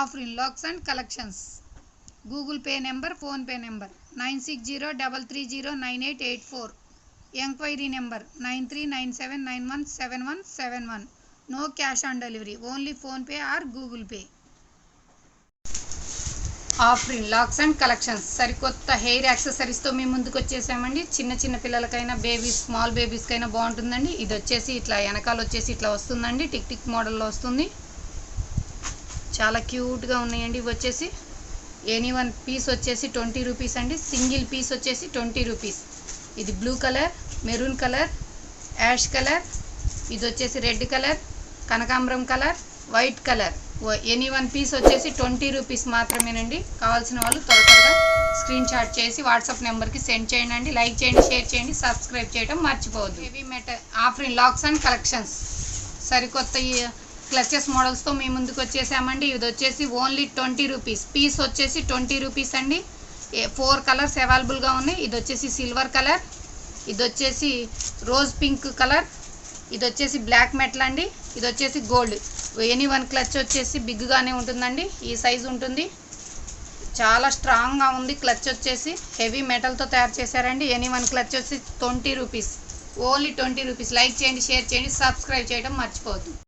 Afrin locks and collections. Google pay number PhonePe number nine six zero double three zero nine eight eight four. Enquiry number nine three nine seven nine one seven one seven one. No cash on delivery only PhonePe or Google pay. Afrin locks and collections. సరికొత్త hair యాక్సెసరీస్తో మేము ముందుకు వచ్చేసామండి. చిన్న చిన్న పిల్లలకైనా babies small బేబీస్కైనా బాగుంటుందండి. ఇది వచ్చేసి ఇట్లా వెనకాల వచ్చేసి ఇట్లా వస్తుందండి. టిక్ టిక్ మోడల్లో వస్తుంది. చాలా క్యూట్గా ఉన్నాయండి. ఇవి వచ్చేసి ఎనీ వన్ పీస్ వచ్చేసి ట్వంటీ రూపీస్ అండి. సింగిల్ పీస్ వచ్చేసి ట్వంటీ రూపీస్ ఇది blue colour maroon colour ash colour ఇది వచ్చేసి రెడ్ కలర్ కనకాంబరం colour white colour any one piece వచ్చేసి ట్వంటీ రూపీస్ మాత్రమేనండి. కావాల్సిన వాళ్ళు త్వర త్వరగా స్క్రీన్ షాట్ చేసి వాట్సాప్ నెంబర్కి సెండ్ చేయండి లైక్ చేయండి షేర్ చేయండి సబ్స్క్రైబ్ చేయడం మర్చిపోవద్దు. Heavy metal offering locks and collections సరికొత్త క్లచెస్ మోడల్స్తో మీ ముందుకు వచ్చేసామండి. ఇది వచ్చేసి ఓన్లీ ట్వంటీ రూపీస్ పీస్ వచ్చేసి ట్వంటీ రూపీస్ అండి. ఫోర్ కలర్స్ అవైలబుల్గా ఉన్నాయి. ఇది వచ్చేసి సిల్వర్ కలర్ ఇది వచ్చేసి రోజ్ పింక్ కలర్ ఇది వచ్చేసి బ్లాక్ మెటల్ అండి. ఇది వచ్చేసి గోల్డ్ ఎనీ వన్ క్లచ్ వచ్చేసి బిగ్గానే ఉంటుందండి. ఈ సైజు ఉంటుంది. చాలా స్ట్రాంగ్గా ఉంది క్లచ్ వచ్చేసి. హెవీ మెటల్తో తయారు చేశారండి. ఎనీ వన్ క్లచ్ వచ్చి twenty rupees only twenty rupees like చేయండి షేర్ చేయండి సబ్స్క్రైబ్ చేయడం మర్చిపోవద్దు.